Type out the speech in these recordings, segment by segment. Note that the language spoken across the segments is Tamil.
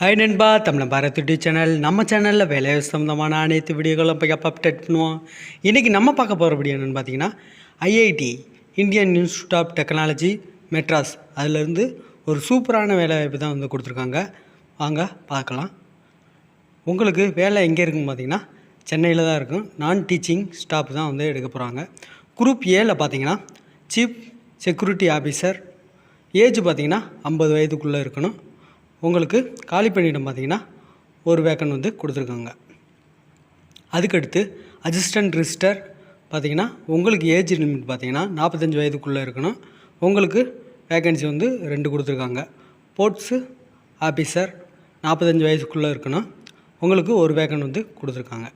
ஹை நண்பா. Tamil Bharat YouTube channel. நம்ம சேனலில் வேலை சம்மந்தமான அனைத்து வீடியோகளும் போய் அப்போ அப்டேட் பண்ணுவோம். இன்றைக்கி நம்ம பார்க்க போகிற வீடியோ என்னென்னு பார்த்தீங்கன்னா IIT Indian Institute of Technology Madras அதிலிருந்து ஒரு சூப்பரான வேலை வாய்ப்பு தான் வந்து கொடுத்துருக்காங்க. வாங்க பார்க்கலாம். உங்களுக்கு வேலை எங்கே இருக்குன்னு பார்த்தீங்கன்னா சென்னையில் தான் இருக்கும். நான் டீச்சிங் ஸ்டாஃப் தான் வந்து எடுக்க போகிறாங்க குரூப் ஏல பார்த்தீங்கன்னா சீஃப் செக்யூரிட்டி ஆஃபீஸர் ஏஜ் பார்த்தீங்கன்னா ஐம்பது வயதுக்குள்ளே இருக்கணும். உங்களுக்கு காலி பணியிடம் பார்த்தீங்கன்னா ஒரு வேக்கன் வந்து கொடுத்துருக்காங்க. அதுக்கடுத்து அசிஸ்டன்ட் ரிஜிஸ்டர் பார்த்தீங்கன்னா உங்களுக்கு ஏஜ் லிமிட் பார்த்தீங்கன்னா நாற்பத்தஞ்சு வயதுக்குள்ளே இருக்கணும். உங்களுக்கு வேக்கன்சி வந்து ரெண்டு கொடுத்துருக்காங்க. ஸ்போர்ட்ஸு ஆஃபீஸர் நாற்பத்தஞ்சு வயசுக்குள்ளே இருக்கணும். உங்களுக்கு ஒரு வேக்கன் வந்து கொடுத்துருக்காங்க.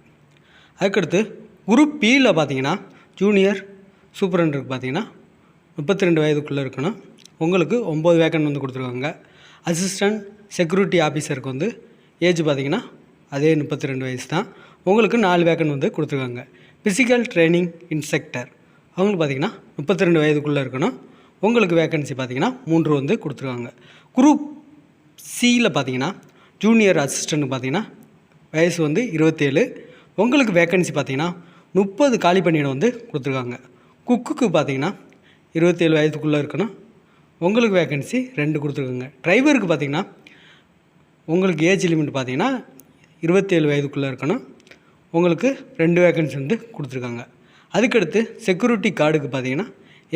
அதுக்கடுத்து குரூப் பியில் பார்த்தீங்கன்னா ஜூனியர் சூப்பரண்டருக்கு பார்த்தீங்கன்னா முப்பத்தி ரெண்டு வயதுக்குள்ளே இருக்கணும். உங்களுக்கு ஒம்பது வேக்கன் வந்து கொடுத்துருக்காங்க. அசிஸ்டன்ட் செக்யூரிட்டி ஆஃபீஸருக்கு வந்து ஏஜ் பார்த்தீங்கன்னா அதே முப்பத்தி ரெண்டு வயசு தான். உங்களுக்கு நாலு வேக்கன் வந்து கொடுத்துருக்காங்க. ஃபிசிக்கல் ட்ரைனிங் இன்ஸ்ட்ரக்டர் அவங்களுக்கு பார்த்தீங்கன்னா முப்பத்தி ரெண்டு வயதுக்குள்ளே இருக்கணும். உங்களுக்கு வேக்கன்சி பார்த்தீங்கன்னா மூன்று வந்து கொடுத்துருக்காங்க. குரூப் சியில் பார்த்தீங்கன்னா ஜூனியர் அசிஸ்டண்ட் பார்த்திங்கன்னா வயசு வந்து இருபத்தேழு. உங்களுக்கு வேக்கன்சி பார்த்தீங்கன்னா முப்பது காலி பணியிடம் வந்து கொடுத்துருக்காங்க. குக்குக்கு பார்த்தீங்கன்னா இருபத்தேழு வயதுக்குள்ளே இருக்கணும். உங்களுக்கு வேக்கன்சி ரெண்டு கொடுத்துருக்குங்க. டிரைவருக்கு பார்த்தீங்கன்னா உங்களுக்கு ஏஜ் லிமிட் பார்த்தீங்கன்னா இருபத்தேழு வயதுக்குள்ளே இருக்கணும். உங்களுக்கு ரெண்டு வேக்கன்சி வந்து கொடுத்துருக்காங்க. அதுக்கடுத்து செக்யூரிட்டி கார்டுக்கு பார்த்தீங்கன்னா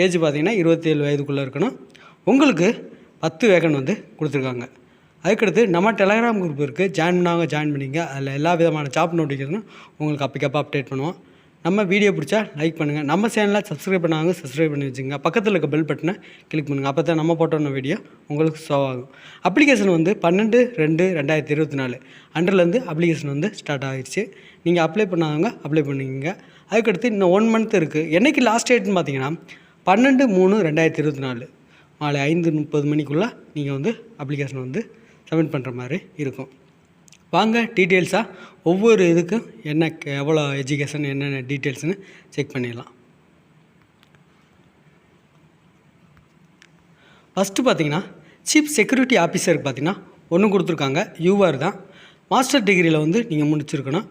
ஏஜ் பார்த்தீங்கன்னா இருபத்தேழு வயதுக்குள்ளே இருக்கணும். உங்களுக்கு பத்து வேக்கன் வந்து கொடுத்துருக்காங்க. அதுக்கடுத்து நம்ம டெலகிராம் குரூப் இருக்குது ஜாயின் பண்ணாங்க ஜாயின் பண்ணிங்க அதில் எல்லா விதமான ஜாப் நோட்டிஃபிகேஷனும் உங்களுக்கு அப்பக்கப்போ அப்டேட் பண்ணுவோம். நம்ம வீடியோ பிடிச்சா லைக் பண்ணுங்கள் நம்ம சேனலை சப்ஸ்கிரைப் பண்ணாங்க சப்ஸ்கிரைப் பண்ணி வச்சுங்க பக்கத்தில் இருக்க பெல் பட்டனை கிளிக் பண்ணுங்கள் அப்போ தான் நம்ம போட்டோன வீடியோ உங்களுக்கு ஷோ ஆகும். அப்ளிகேஷன் வந்து பன்னெண்டு ரெண்டு ரெண்டாயிரத்தி இருபத்தி நாலு. அண்டர்லேருந்து அப்ளிகேஷன் வந்து ஸ்டார்ட் ஆகிடுச்சு நீங்கள் அப்ளை பண்ணாதவங்க அப்ளை பண்ணிக்கோங்க. அதுக்கடுத்து இன்னும் ஒன் மந்த் இருக்குது என்றைக்கு லாஸ்ட் டேட்னு பார்த்தீங்கன்னா பன்னெண்டு மூணு ரெண்டாயிரத்தி இருபத்தி நாலு. மாலை ஐந்து முப்பது மணிக்குள்ளே நீங்கள் வந்து அப்ளிகேஷன் வந்து சப்மிட் பண்ணுற மாதிரி இருக்கும். வாங்க டீட்டெயில்ஸாக ஒவ்வொரு இதுக்கும் என்ன எவ்வளோ எஜுகேஷன் என்னென்ன டீட்டெயில்ஸ்னு செக் பண்ணிடலாம். ஃபஸ்ட்டு பார்த்தீங்கன்னா சீஃப் செக்யூரிட்டி ஆஃபீஸருக்கு பார்த்தீங்கன்னா ஒன்று கொடுத்துருக்காங்க. யூஆர் தான். மாஸ்டர் டிகிரியில் வந்து நீங்கள் முடிச்சிருக்கணும்.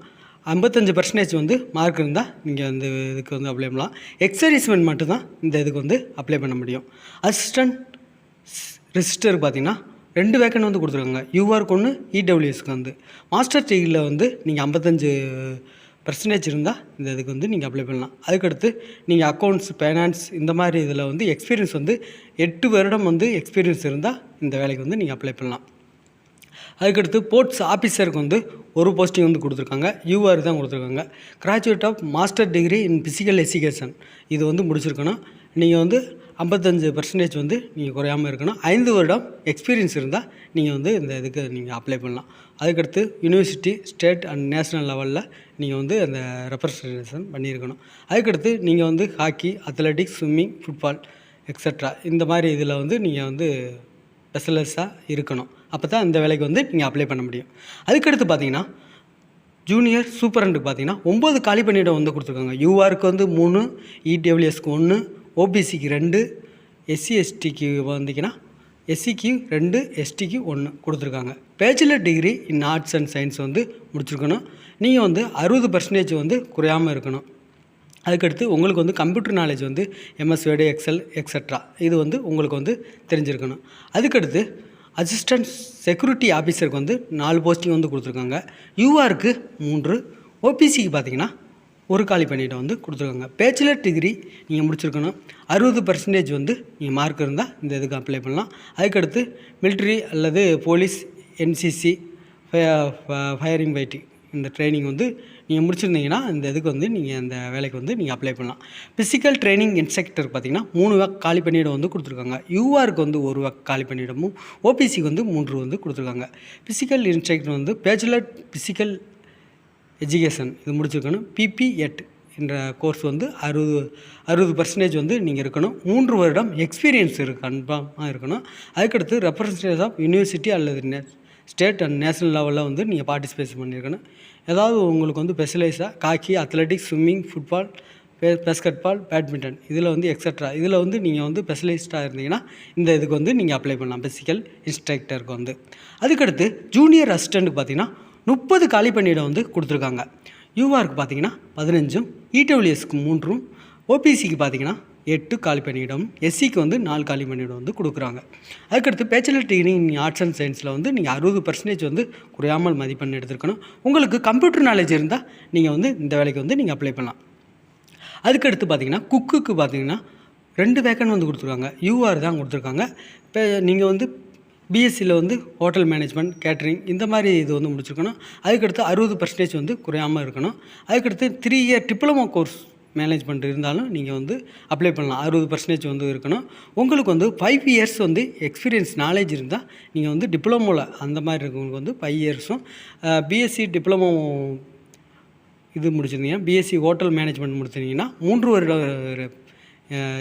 ஐம்பத்தஞ்சு பர்சன்டேஜ் வந்து மார்க் இருந்தால் நீங்கள் அந்த இதுக்கு வந்து அப்ளை பண்ணலாம். எக்ஸர்வீஸ்மெண்ட் மட்டும்தான் இந்த இதுக்கு வந்து அப்ளை பண்ண முடியும். அசிஸ்டன்ட் ரிஜிஸ்டருக்கு பார்த்தீங்கன்னா ரெண்டு வேக்கன் வந்து கொடுத்துருக்காங்க. யூஆருக்கு ஒன்று இடபிள்யூஎஸ்க்கு வந்து. மாஸ்டர் டிகிரியில் வந்து நீங்கள் ஐம்பத்தஞ்சு பர்சன்டேஜ் இருந்தால் இந்த இதுக்கு வந்து நீங்கள் அப்ளை பண்ணலாம். அதுக்கடுத்து நீங்கள் அக்கௌண்ட்ஸ் ஃபைனான்ஸ் இந்த மாதிரி இதில் வந்து எக்ஸ்பீரியன்ஸ் வந்து எட்டு வருடம் வந்து எக்ஸ்பீரியன்ஸ் இருந்தால் இந்த வேலைக்கு வந்து நீங்கள் அப்ளை பண்ணலாம். அதுக்கடுத்து போர்ட்ஸ் ஆஃபீஸருக்கு வந்து ஒரு போஸ்டிங் வந்து கொடுத்துருக்காங்க. யூஆர் தான் கொடுத்துருக்காங்க. Graduate of master degree in physical education இது வந்து முடிச்சிருக்கணும். நீங்கள் வந்து ஐம்பத்தஞ்சு பர்சன்டேஜ் வந்து நீங்கள் குறையாமல் இருக்கணும். ஐந்து வருடம் எக்ஸ்பீரியன்ஸ் இருந்தால் நீங்கள் வந்து இந்த இதுக்கு நீங்கள் அப்ளை பண்ணலாம். அதுக்கடுத்து யூனிவர்சிட்டி ஸ்டேட் அண்ட் நேஷ்னல் லெவலில் நீங்கள் வந்து அந்த ரெப்ரசன்டேஷன் பண்ணியிருக்கணும். அதுக்கடுத்து நீங்கள் வந்து hockey athletics swimming football extra இந்த மாதிரி இதில் வந்து நீங்கள் வந்து ஸ்பெஷலிஸ்ட்டாக இருக்கணும். அப்போ தான் இந்த வேலைக்கு வந்து நீங்கள் அப்ளை பண்ண முடியும். அதுக்கடுத்து பார்த்தீங்கன்னா ஜூனியர் சூப்பரண்ட்டுக்கு பார்த்தீங்கன்னா ஒம்பது காலி பணியிடம் வந்து கொடுத்துருக்காங்க. யூஆருக்கு வந்து மூணு இடபிள்யூஎஸ்க்கு ஒன்று ஓபிசிக்கு ரெண்டு எஸ்சி எஸ்டிக்கு வந்தீங்கன்னா எஸ்சிக்கு ரெண்டு எஸ்டிக்கு ஒன்று கொடுத்துருக்காங்க. Bachelor degree in arts and science வந்து முடிச்சிருக்கணும். நீங்கள் வந்து அறுபது பர்சன்டேஜ் வந்து குறையாமல் இருக்கணும். அதுக்கடுத்து உங்களுக்கு வந்து கம்ப்யூட்டர் நாலேஜ் வந்து எம்எஸ் வேர்டு எக்ஸல் எக்ஸட்ரா இது வந்து உங்களுக்கு வந்து தெரிஞ்சிருக்கணும். அதுக்கடுத்து அசிஸ்டன்ட் செக்யூரிட்டி ஆஃபீஸருக்கு வந்து நாலு போஸ்டிங் வந்து கொடுத்துருக்காங்க. யூஆருக்கு மூன்று ஓபிசிக்கு பார்த்தீங்கன்னா ஒரு காலி பண்ணிட்டு வந்து கொடுத்துருக்காங்க. பேச்சுலர் டிகிரி நீங்கள் முடிச்சிருக்கணும். அறுபது பர்சன்டேஜ் வந்து நீங்கள் மார்க் இருந்தால் இந்த இதுக்கு அப்ளை பண்ணலாம். அதுக்கடுத்து மிலிட்ரி அல்லது போலீஸ் என்சிசி ஃபயரிங் பைட்டி இந்த ட்ரைனிங் வந்து நீங்கள் முடிச்சிருந்தீங்கன்னா இந்த இதுக்கு வந்து நீங்கள் அந்த வேலைக்கு வந்து நீங்கள் அப்ளை பண்ணலாம். ஃபிசிக்கல் ட்ரைனிங் இன்ஸ்ட்ரக்டர் பார்த்தீங்கன்னா மூணு வேக் காலி பணியிடம் வந்து கொடுத்துருக்காங்க. யூஆருக்கு வந்து ஒரு வக் காலி பணியிடமும் ஓபிசிக்கு வந்து மூன்று வந்து கொடுத்துருக்காங்க. ஃபிசிக்கல் இன்ஸ்ட்ரக்டர் வந்து பேச்சுலர் ஃபிசிக்கல் எஜுகேஷன் இது முடிச்சிருக்கணும். பிபி எட் என்ற கோர்ஸ் வந்து அறுபது அறுபது பர்சன்டேஜ் வந்து நீங்கள் இருக்கணும். மூன்று வருடம் எக்ஸ்பீரியன்ஸ் இருக்கு கன்ஃபார்மாக இருக்கணும். அதுக்கடுத்து ரெப்ரசன்டேட்டிவ் ஆஃப் யூனிவர்சிட்டி அல்லது நே ஸ்டேட் அண்ட் நேஷனல் லெவலில் வந்து நீங்கள் பார்ட்டிசிபேட் பண்ணியிருக்கணும் ஏதாவது உங்களுக்கு வந்து ஸ்பெஷலைஸாக hockey athletics swimming football basketball badminton இதில் வந்து எக்ஸட்ரா இதில் வந்து நீங்கள் வந்து ஸ்பெஷலிஸ்ட்டாக இருந்தீங்கன்னா இந்த இதுக்கு வந்து நீங்கள் அப்ளை பண்ணலாம். பிசிக்கல் இன்ஸ்ட்ரக்டருக்கு வந்து. அதுக்கடுத்து ஜூனியர் அசிஸ்டண்ட்டுக்கு பார்த்தீங்கன்னா முப்பது காலி பணியிடம் வந்து கொடுத்துருக்காங்க. யூஆருக்கு பார்த்தீங்கன்னா பதினஞ்சும் இடபிள்யூஎஸ்க்கு மூன்றும் ஓபிசிக்கு பார்த்தீங்கன்னா எட்டு காலி பணியிடம் எஸ்சிக்கு வந்து நாலு காலி பணியிடம் வந்து கொடுக்குறாங்க. அதுக்கடுத்து பேச்சுலர் டிகிரி நீங்கள் ஆர்ட்ஸ் அண்ட் சயின்ஸில் வந்து நீங்கள் அறுபது பர்சன்டேஜ் வந்து குறையாமல் மதிப்பெண் எடுத்துருக்கணும். உங்களுக்கு கம்ப்யூட்டர் நாலேஜ் இருந்தால் நீங்கள் வந்து இந்த வேலைக்கு வந்து நீங்கள் அப்ளை பண்ணலாம். அதுக்கடுத்து பார்த்தீங்கன்னா குக்குக்கு பார்த்தீங்கன்னா ரெண்டு வேக்கன் வந்து கொடுத்துருக்காங்க. யூஆர் தான் கொடுத்துருக்காங்க. இப்போ நீங்கள் வந்து பிஎஸ்சியில் வந்து ஹோட்டல் மேனேஜ்மெண்ட் கேட்ரிங் இந்த மாதிரி இது வந்து முடிச்சிருக்கணும். அதுக்கடுத்து அறுபது பர்சன்டேஜ் வந்து குறையாமல் இருக்கணும். அதுக்கடுத்து three year diploma course management இருந்தாலும் நீங்கள் வந்து அப்ளை பண்ணலாம். அறுபது பர்சன்டேஜ் வந்து இருக்கணும். உங்களுக்கு வந்து ஃபைவ் இயர்ஸ் வந்து எக்ஸ்பீரியன்ஸ் நாலேஜ் இருந்தால் நீங்கள் வந்து டிப்ளமோவில் அந்த மாதிரி இருக்கவங்களுக்கு வந்து ஃபைவ் இயர்ஸும் பிஎஸ்சி டிப்ளமோ இது முடிச்சிருந்தீங்க பிஎஸ்சி ஹோட்டல் மேனேஜ்மெண்ட் முடிச்சிருந்தீங்கன்னா மூன்று வருட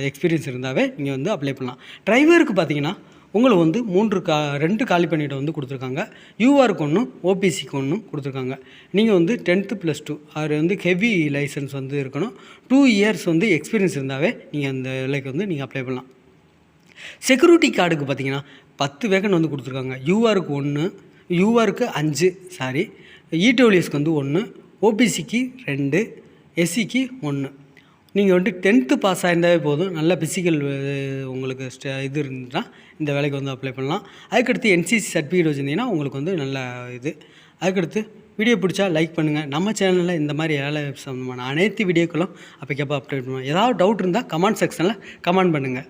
எக்ஸ்பீரியன்ஸ் இருந்தாவே நீங்கள் வந்து அப்ளை பண்ணலாம். டிரைவருக்கு பார்த்தீங்கன்னா உங்களை வந்து மூன்று கா ரெண்டு காலி பண்ணிட்டு வந்து கொடுத்துருக்காங்க. யூஆருக்கு ஒன்றும் ஓபிசிக்கு ஒன்றும் கொடுத்துருக்காங்க. நீங்கள் வந்து டென்த்து ப்ளஸ் டூ அது வந்து ஹெவி லைசன்ஸ் வந்து இருக்கணும். டூ இயர்ஸ் வந்து எக்ஸ்பீரியன்ஸ் இருந்தாவே நீங்கள் அந்த வேலைக்கு வந்து நீங்கள் அப்ளை பண்ணலாம். செக்யூரிட்டி கார்டுக்கு பார்த்தீங்கன்னா பத்து வேகன் வந்து கொடுத்துருக்காங்க. யூஆருக்கு ஒன்று யூஆருக்கு அஞ்சு சாரி இடபிள்யூஎஸ்க்கு வந்து ஒன்று ஓபிசிக்கு ரெண்டு எஸ்சிக்கு ஒன்று நீங்கள் வந்துட்டு டென்த்து பாஸ் ஆயிருந்தாவே போதும். நல்ல ஃபிசிக்கல் உங்களுக்கு ஸ்ட இது இருந்துச்சுன்னா இந்த வேலைக்கு வந்து அப்ளை பண்ணலாம். அதுக்கடுத்து என்சிசி சர்டிஃபிகேட் வச்சுருந்தீங்கன்னா உங்களுக்கு வந்து நல்ல இது. அதுக்கடுத்து வீடியோ பிடிச்சா லைக் பண்ணுங்கள் நம்ம சேனலில் இந்த மாதிரி வேலை சம்மந்தமான அனைத்து வீடியோக்களும் அப்போக்கப்போ அப்டேட் பண்ணுவோம். ஏதாவது டவுட் இருந்தால் கமெண்ட் செக்ஷனில் கமெண்ட் பண்ணுங்கள்